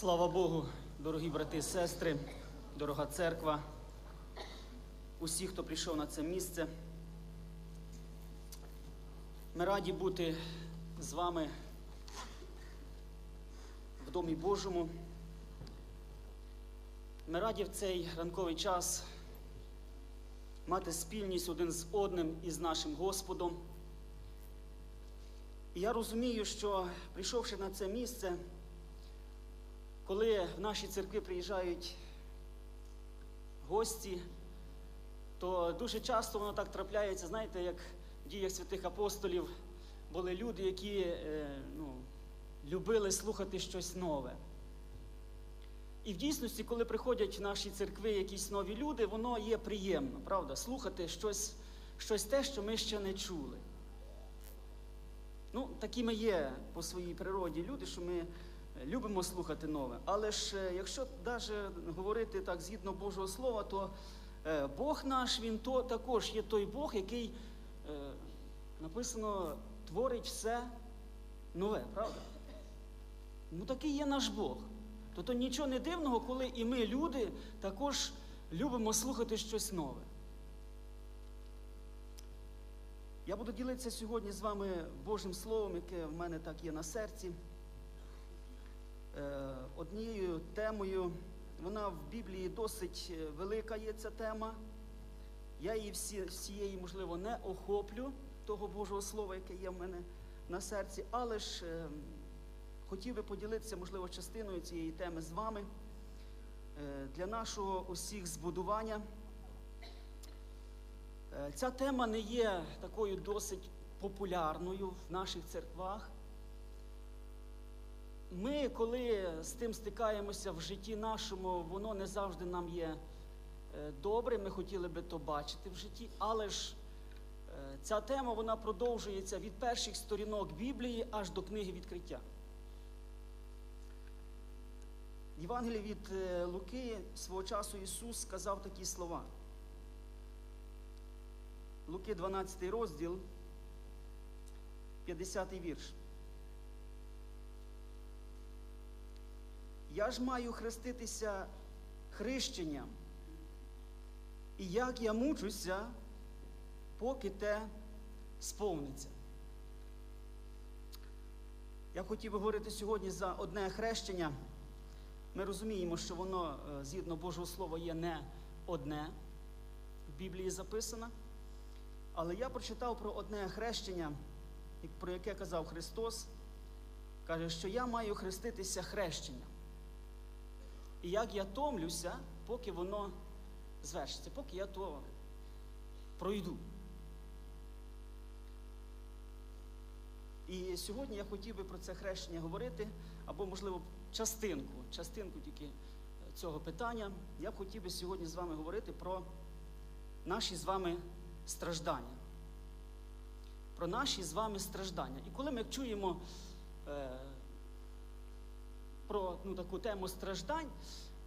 Слава Богу, дорогі брати і сестри, дорога церква, усі, хто прийшов на це місце. Ми раді бути з вами в Домі Божому. Ми раді в цей ранковий час мати спільність один з одним і з нашим Господом. І я розумію, що прийшовши на це місце, коли в наші церкви приїжджають гості, то дуже часто воно так трапляється, знаєте, як діях святих апостолів були люди, які е, ну, любили слухати щось нове. І в дійсності, коли приходять в наші церкви якісь нові люди, воно є приємно, правда, слухати щось, щось те, що ми ще не чули. Ну, такі ми є по своїй природі люди, що ми любимо слухати нове. Але ж е, якщо навіть говорити так згідно Божого Слова, то е, Бог наш, Він то, також є той Бог, який написано творить все нове, правда? Ну такий є наш Бог. Тобто нічого не дивного, коли і ми, люди, також любимо слухати щось нове. Я буду ділитися сьогодні з вами Божим Словом, яке в мене так є на серці. Е, Однією темою, вона в Біблії досить е, велика є ця тема. Я її всі, всієї, можливо, не охоплю того Божого Слова, яке є в мене на серці, але ж е, хотів би поділитися, можливо, частиною цієї теми з вами е, для нашого усіх збудування. Е, Ця тема не є такою досить популярною в наших церквах. Ми, коли з тим стикаємося в житті нашому, воно не завжди нам є добре. Ми хотіли би то бачити в житті, але ж е, ця тема вона продовжується від перших сторінок Біблії аж до книги відкриття. Євангелії від е, Луки свого часу Ісус сказав такі слова. Луки 12 розділ, 50 вірш. Я ж маю хреститися хрещенням. І як я мучуся, поки те сповниться. Я хотів би говорити сьогодні за одне хрещення. Ми розуміємо, що воно, е, згідно Божого Слова, є не одне, в Біблії записано. Але я прочитав про одне хрещення, про яке казав Христос. Каже, що я маю хреститися хрещенням. І як я томлюся, поки воно звершиться, поки я то пройду. І сьогодні я хотів би про це хрещення говорити, або, можливо, частинку, частинку тільки цього питання. Я б хотів би сьогодні з вами говорити про наші з вами страждання. Про наші з вами страждання. І коли ми чуємо е, про ну, таку тему страждань,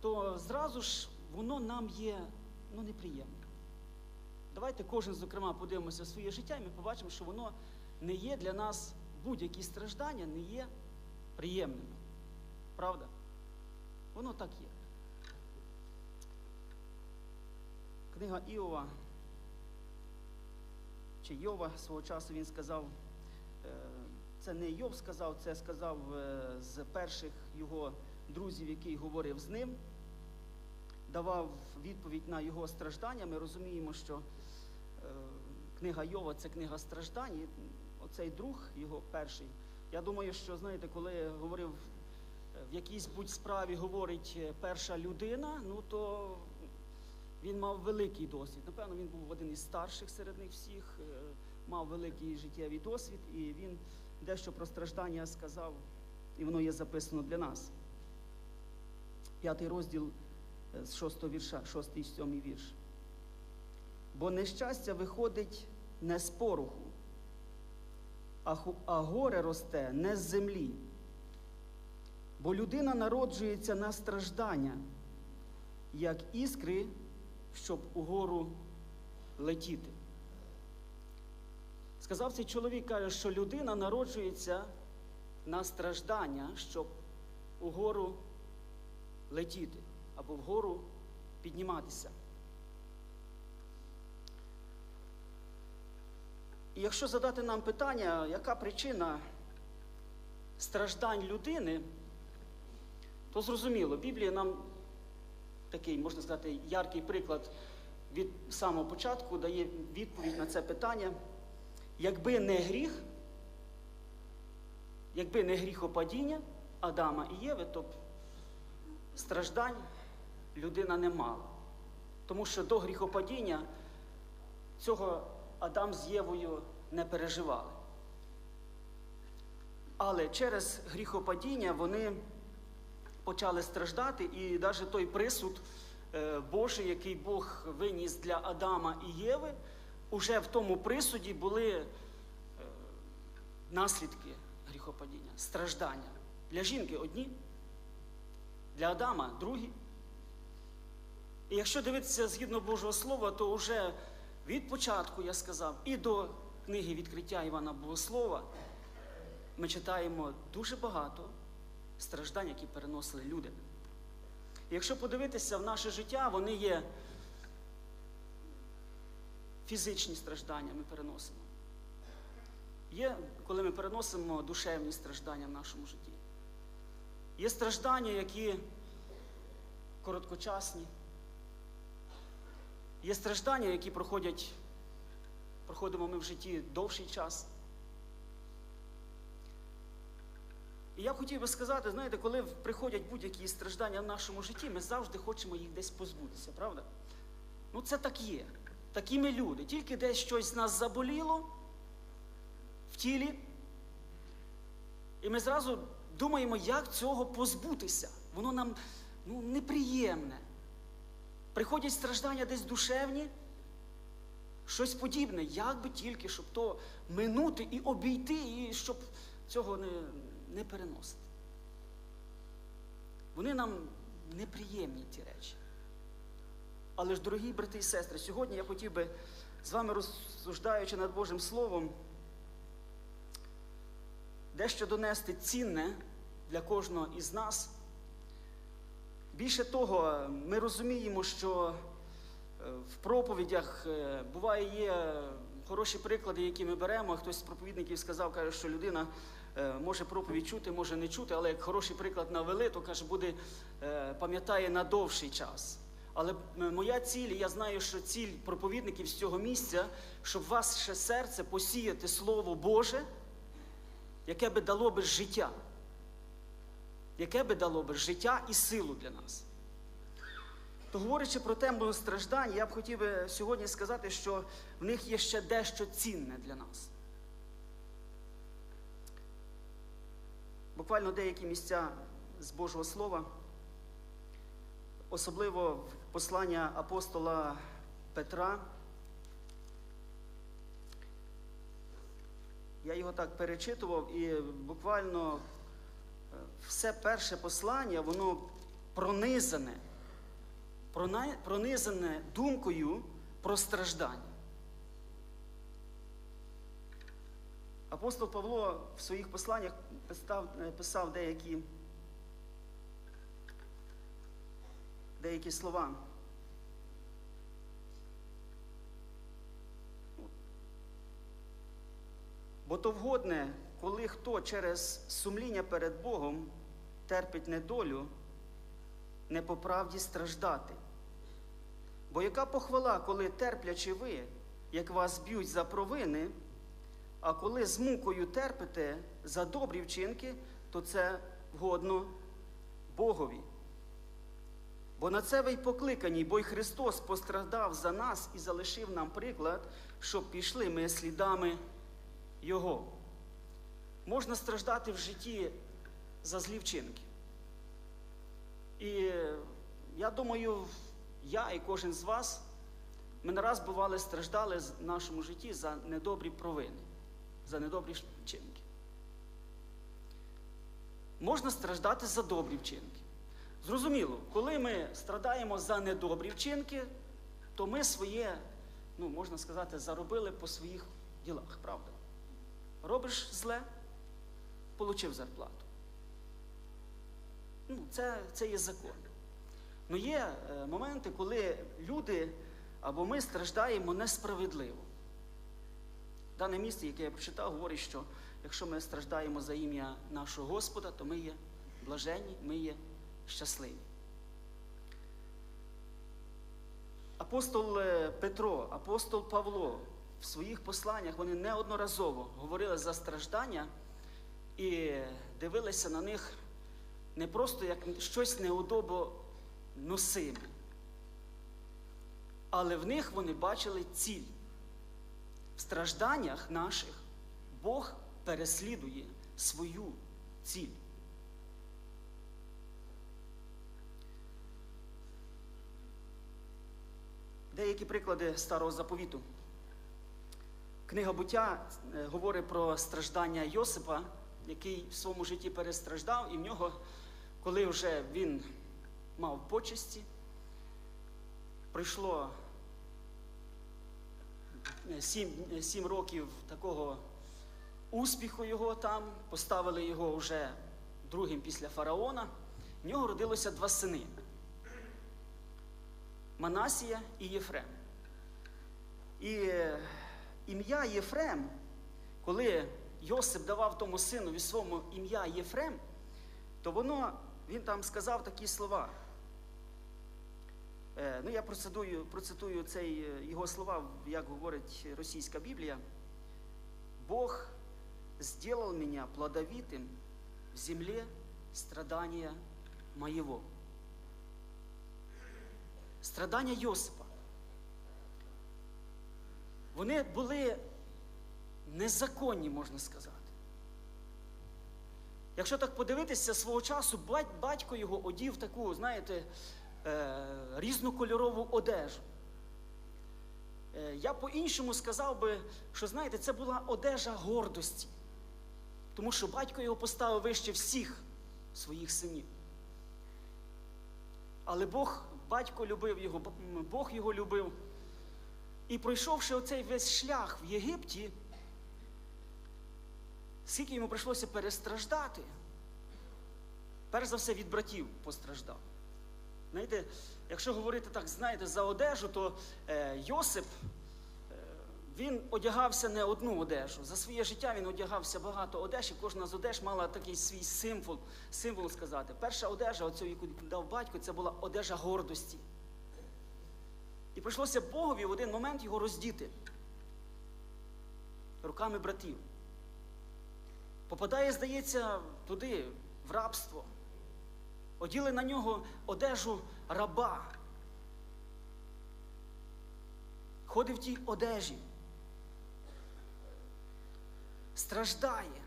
то зразу ж воно нам є ну, неприємне. Давайте кожен, зокрема, подивимося своє життя, і ми побачимо, що воно не є для нас будь-які страждання, не є приємними. Правда? Воно так є. Книга Іова чи Йова свого часу він сказав, е, це не Йов сказав, це сказав е, з перших його друзів, який говорив з ним, давав відповідь на його страждання. Ми розуміємо, що е, книга Йова це книга страждань. І оцей друг, його перший. Я думаю, що знаєте, коли говорив в якійсь будь справі говорить перша людина, ну то він мав великий досвід. Напевно, він був один із старших серед них всіх, мав великий життєвий досвід, і він дещо про страждання сказав, і воно є записано для нас. П'ятий розділ з шостого вірша, шостий і сьомий вірш. Бо нещастя виходить не з пороху, а горе росте не з землі. Бо людина народжується на страждання, як іскри, щоб угору летіти. Сказав цей чоловік, каже, що людина народжується на страждання, щоб угору летіти або вгору підніматися. І якщо задати нам питання, яка причина страждань людини, то зрозуміло, Біблія нам такий, можна сказати, яркий приклад від самого початку дає відповідь на це питання. Якби не гріх, якби не гріхопадіння Адама і Єви, то страждань людина не мала. Тому що до гріхопадіння цього Адам з Євою не переживали. Але через гріхопадіння вони почали страждати, і навіть той присуд е, Божий, який Бог виніс для Адама і Єви, уже в тому присуді були е, наслідки гріхопадіння, страждання. Для жінки одні, для Адама другі. І якщо дивитися згідно Божого Слова, то вже від початку, я сказав, і до книги відкриття Івана Богослова ми читаємо дуже багато страждань, які переносили люди. І якщо подивитися в наше життя, вони є фізичні страждання ми переносимо. Є, коли ми переносимо душевні страждання в нашому житті. Є страждання, які короткочасні. Є страждання, які проходять, проходимо ми в житті довший час. І я хотів би сказати, знаєте, коли приходять будь-які страждання в нашому житті, ми завжди хочемо їх десь позбутися, правда? Ну це так є. Такі ми люди. Тільки десь щось з нас заболіло в тілі, і ми зразу думаємо, як цього позбутися. Воно нам ну, неприємне. Приходять страждання десь душевні, щось подібне, як би тільки, щоб то минути і обійти, і щоб цього не, не переносити. Вони нам неприємні ті речі. Але ж, дорогі брати і сестри, сьогодні я хотів би з вами розсуждаючи над Божим Словом, дещо донести цінне для кожного із нас. Більше того, ми розуміємо, що е, в проповідях е, буває є хороші приклади, які ми беремо. Хтось з проповідників сказав, каже, що людина е, може проповідь чути, може не чути, але як хороший приклад навели, то каже, буде е, пам'ятає на довший час. Але е, моя ціль, я знаю, що ціль проповідників з цього місця, щоб ваше серце посіяти Слово Боже, яке би дало би життя яке би дало би життя і силу для нас. То говорячи про тему страждань, я б хотів би сьогодні сказати, що в них є ще дещо цінне для нас. Буквально деякі місця з Божого Слова, особливо послання апостола Петра. Я його так перечитував і буквально все перше послання, воно пронизане, пронизане думкою про страждання. Апостол Павло в своїх посланнях писав, е, писав деякі, деякі слова. Бо то вгодне, коли хто через сумління перед Богом терпить недолю, не по правді страждати. Бо яка похвала, коли терплячи ви, як вас б'ють за провини, а коли з мукою терпите за добрі вчинки, то це вгодно Богові. Бо на це ви й покликані, бо й Христос постраждав за нас і залишив нам приклад, щоб пішли ми слідами Його. Можна страждати в житті за злі вчинки. І я думаю, я і кожен з вас, ми не раз бували страждали в нашому житті за недобрі провини. за недобрі вчинки. Можна страждати за добрі вчинки. Зрозуміло, коли ми страдаємо за недобрі вчинки, то ми своє, ну, можна сказати, заробили по своїх ділах, правда? Робиш зле, получив зарплату. Ну, це, це є закон. Ну є е, моменти, коли люди або ми страждаємо несправедливо. Дане місце, яке я прочитав, говорить, що якщо ми страждаємо за ім'я нашого Господа, то ми є блаженні, ми є щасливі. Апостол е, Петро, апостол Павло в своїх посланнях вони неодноразово говорили за страждання і дивилися на них не просто як щось неудобо носиме, але в них вони бачили ціль. В стражданнях наших Бог переслідує свою ціль. Деякі приклади старого заповіту. Книга буття е, говорить про страждання Йосипа, який в своєму житті перестраждав, і в нього, коли вже він мав почесті, пройшло е, сім, е, сім років такого успіху його там, поставили його вже другим після фараона. В нього родилося два сини. Манасія і Єфрем. І е, ім'я Єфрем, коли Йосип давав тому синові своєму ім'я Єфрем, то воно, він там сказав такі слова. Е, ну, я процитую, процитую цей, е, його слова, як говорить російська Біблія. Бог сделал меня плодовитым в земле страдания моего. Страдання Йосипа. Вони були незаконні, можна сказати. Якщо так подивитися, свого часу батько його одів таку, знаєте, е, різнокольорову одежу. Е, Я по-іншому сказав би, що знаєте, це була одежа гордості. Тому що батько його поставив вище всіх своїх синів. Але Бог, батько любив його, Бог його любив. І пройшовши оцей весь шлях в Єгипті, скільки йому прийшлося перестраждати, перш за все від братів постраждав. Знаєте, якщо говорити так, знаєте, за одежу, то е, Йосип, е, він одягався не одну одежу. За своє життя він одягався багато одеж, і кожна з одеж мала такий свій символ, символ сказати. Перша одежа, оцю, яку дав батько, це була одежа гордості. І прийшлося Богові в один момент його роздіти руками братів. Попадає, здається, туди, в рабство. Оділи на нього одежу раба. Ходить в тій одежі. Страждає.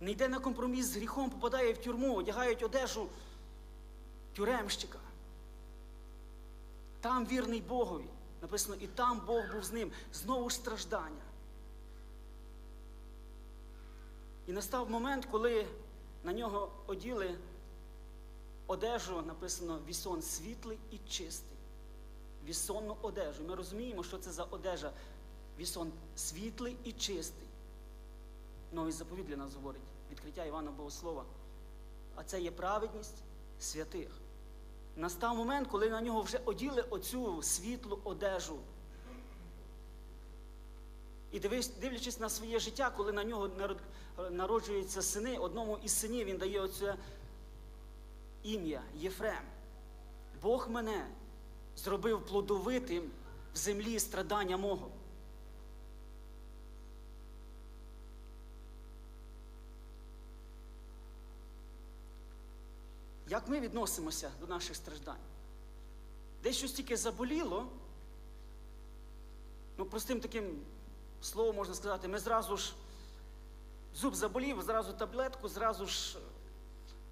Не йде на компроміс з гріхом, попадає в тюрму, одягають одежу тюремщика. Там вірний Богові. Написано, і там Бог був з ним. Знову ж страждання. І настав момент, коли на нього оділи одежу, написано вісон світлий і чистий. Вісонну одежу. Ми розуміємо, що це за одежа. Вісон світлий і чистий. Новий заповіт для нас говорить, відкриття Івана Богослова. А це є праведність святих. Настав момент, коли на нього вже оділи оцю світлу одежу. І дивлячись на своє життя, коли на нього народжуються сини, одному із синів він дає оце ім'я Єфрем. Бог мене зробив плодовитим в землі страдання мого. Як ми відносимося до наших страждань? Десь щось тільки заболіло, ну, простим таким словом можна сказати, ми зразу ж зуб заболів, зразу таблетку, зразу ж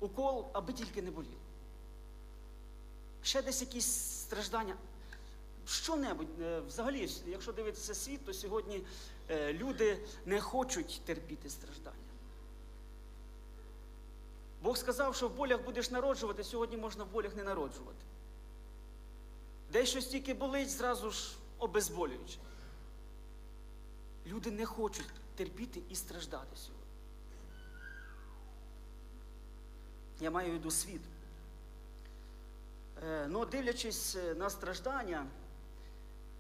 укол, аби тільки не боліло. Ще десь якісь страждання. Що-небудь, е, взагалі, якщо дивитися світ, то сьогодні е, люди не хочуть терпіти страждання. Бог сказав, що в болях будеш народжувати, сьогодні можна в болях не народжувати. Де щось тільки болить, зразу ж обезболююче. Люди не хочуть терпіти і страждати сьогодні. Я маю в світ. Е, Ну, дивлячись е, на страждання,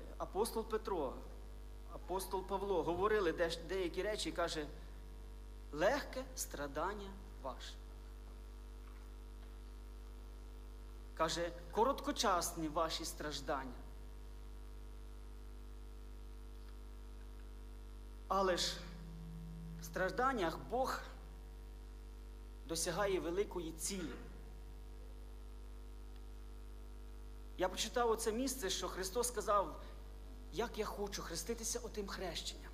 е, апостол Петро, апостол Павло говорили деякі речі і каже, легке страдання ваше. Каже, короткочасні ваші страждання. Але ж в стражданнях Бог досягає великої цілі. Я прочитав оце місце, що Христос сказав, як я хочу хреститися отим хрещенням.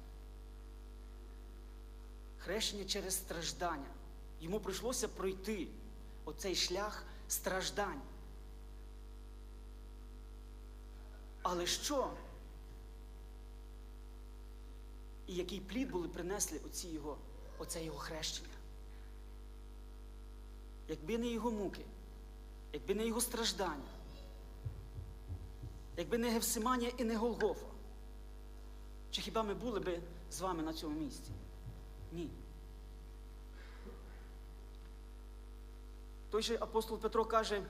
Хрещення через страждання. Йому прийшлося пройти оцей шлях страждань. Але що? І який плід були принесли оці його, оце його хрещення? Якби не його муки, якби не його страждання, якби не Гевсиманія і не Голгофа, чи хіба ми були би з вами на цьому місці? Ні. Той же апостол Петро каже,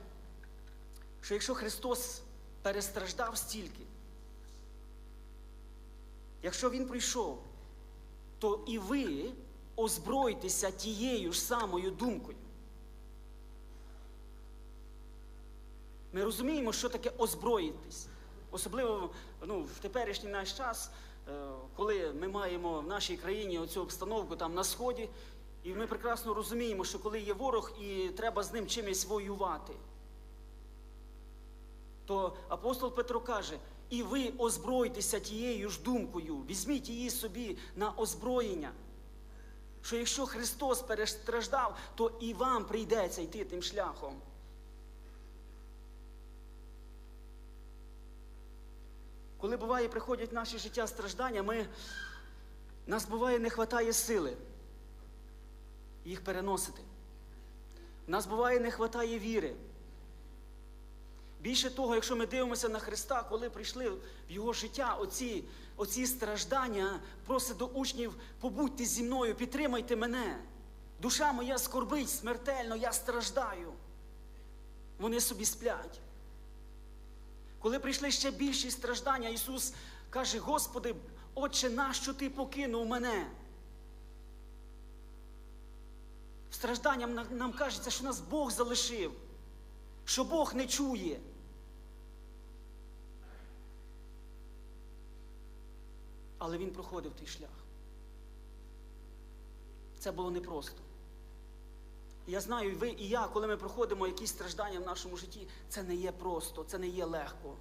що якщо Христос перестраждав стільки, якщо Він прийшов, то і ви озбройтеся тією ж самою думкою. Ми розуміємо, що таке озброїтись. Особливо ну, в теперішній наш час, е, коли ми маємо в нашій країні оцю обстановку там на Сході, і ми прекрасно розуміємо, що коли є ворог і треба з ним чимось воювати, то апостол Петро каже, і ви озбройтеся тією ж думкою, візьміть її собі на озброєння. Що якщо Христос перестраждав, то і вам прийдеться йти тим шляхом. Коли буває, приходять в наше життя страждання, ми, нас буває не вистачає сили їх переносити. Нас буває не вистачає віри. Більше того, якщо ми дивимося на Христа, коли прийшли в Його життя оці, оці страждання, просить до учнів, побудьте зі мною, підтримайте мене. Душа моя скорбить смертельно, я страждаю. Вони собі сплять. Коли прийшли ще більші страждання, Ісус каже, Господи, Отче, нащо Ти покинув мене? Стражданням нам, кажеться, що нас Бог залишив, що Бог не чує. Але Він проходив той шлях. Це було непросто. Я знаю, ви, і я, коли ми проходимо якісь страждання в нашому житті, це не є просто, це не є легко.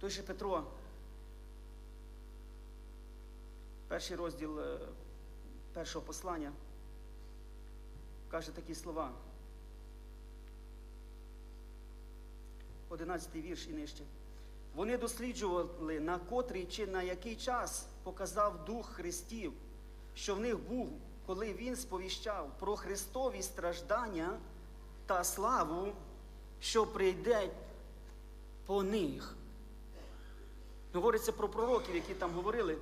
Той же Петро, перший розділ е, першого послання, каже такі слова. Одинадцятий вірш і нижче. Вони досліджували, на котрий чи на який час показав Дух Христів, що в них був, коли Він сповіщав про Христові страждання та славу, що прийде по них. Говориться про пророків, які там говорили.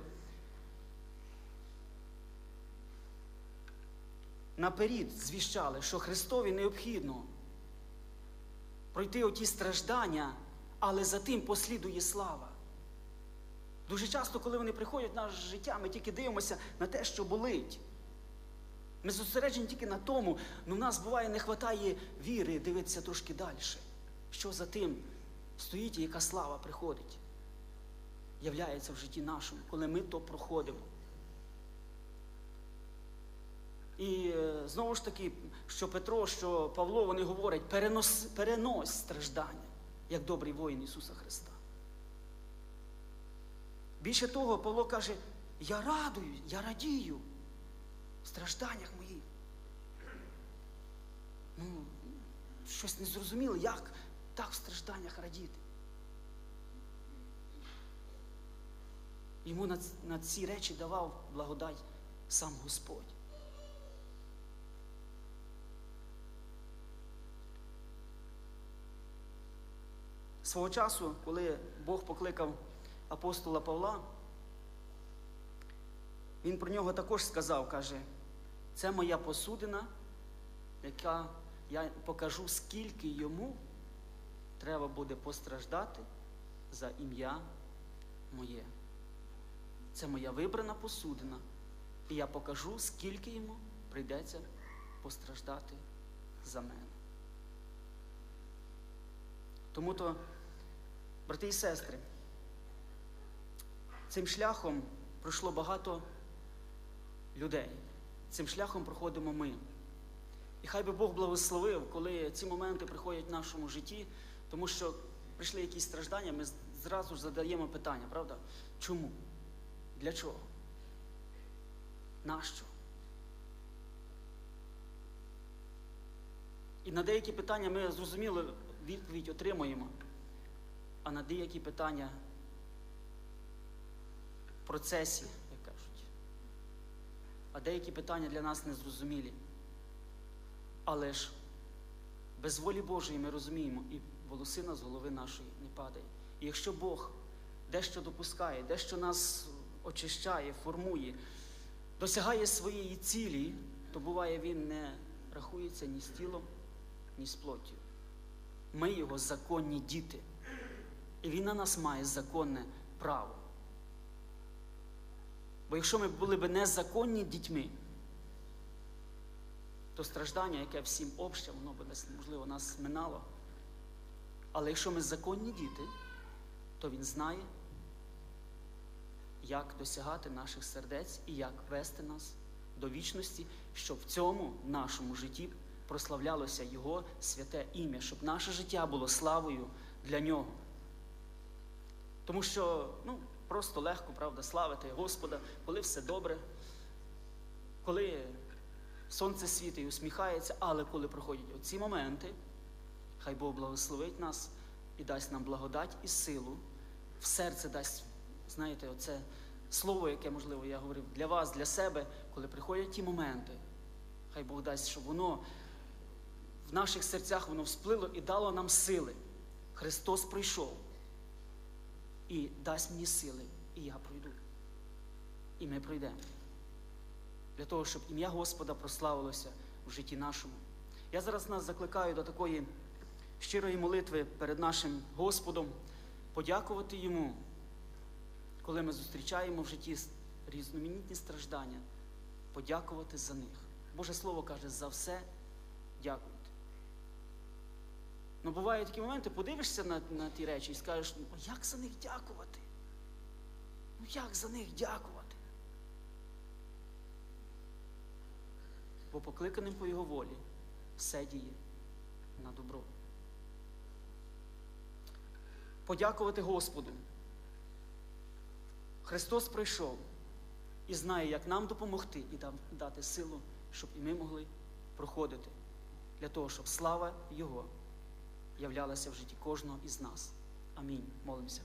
Наперед звіщали, що Христові необхідно пройти оті страждання, але за тим послідує слава. Дуже часто, коли вони приходять в наше життя, ми тільки дивимося на те, що болить. Ми зосереджені тільки на тому, але в нас буває не вистачає віри дивитися трошки далі. Що за тим стоїть і яка слава приходить, являється в житті нашому, коли ми то проходимо. І е, знову ж таки, що Петро, що Павло, вони говорять, перенос, перенось страждання, як добрий воїн Ісуса Христа. Більше того, Павло каже, я радую, я радію в стражданнях моїх. Ну, щось не зрозуміло, як так в стражданнях радіти. Йому на ці речі давав благодать сам Господь. Свого часу, коли Бог покликав апостола Павла, він про нього також сказав, каже, це моя посудина, яка я покажу, скільки йому треба буде постраждати за ім'я моє. Це моя вибрана посудина, і я покажу, скільки йому прийдеться постраждати за мене. Тому то, брати і сестри, цим шляхом пройшло багато людей. Цим шляхом проходимо ми. І хай би Бог благословив, коли ці моменти приходять в нашому житті, тому що прийшли якісь страждання, ми зразу ж задаємо питання, правда? Чому? Для чого? Нащо? І на деякі питання ми зрозуміло відповідь отримуємо, а на деякі питання в процесі, як кажуть. А деякі питання для нас незрозумілі. Але ж без волі Божої ми розуміємо, і волосина з голови нашої не падає. І якщо Бог дещо допускає, дещо нас очищає, формує, досягає своєї цілі, то буває, він не рахується ні з тілом, ні з плоттю. Ми його законні діти. І він на нас має законне право. Бо якщо ми були б незаконні дітьми, то страждання, яке всім обще, воно б десь, можливо, нас минало. Але якщо ми законні діти, то він знає, як досягати наших сердець і як вести нас до вічності, щоб в цьому нашому житті прославлялося Його святе ім'я, щоб наше життя було славою для нього. Тому що ну, просто легко, правда, славити Господа, коли все добре, коли сонце світить і усміхається, але коли проходять оці моменти, хай Бог благословить нас і дасть нам благодать і силу, в серце дасть, знаєте, оце слово, яке, можливо, я говорив для вас, для себе, коли приходять ті моменти, хай Бог дасть, щоб воно в наших серцях воно всплило і дало нам сили. Христос прийшов і дасть мені сили, і я пройду. І ми пройдемо. Для того, щоб ім'я Господа прославилося в житті нашому. Я зараз нас закликаю до такої щирої молитви перед нашим Господом, подякувати Йому, коли ми зустрічаємо в житті різноманітні страждання, подякувати за них. Боже Слово каже, за все дякуйте. Ну, бувають такі моменти, подивишся на, на ті речі і скажеш, ну як за них дякувати? Ну як за них дякувати? Бо покликаним по Його волі все діє на добро. Подякувати Господу. Христос прийшов і знає, як нам допомогти і дати силу, щоб і ми могли проходити для того, щоб слава Його являлася в житті кожного із нас. Амінь. Молимося.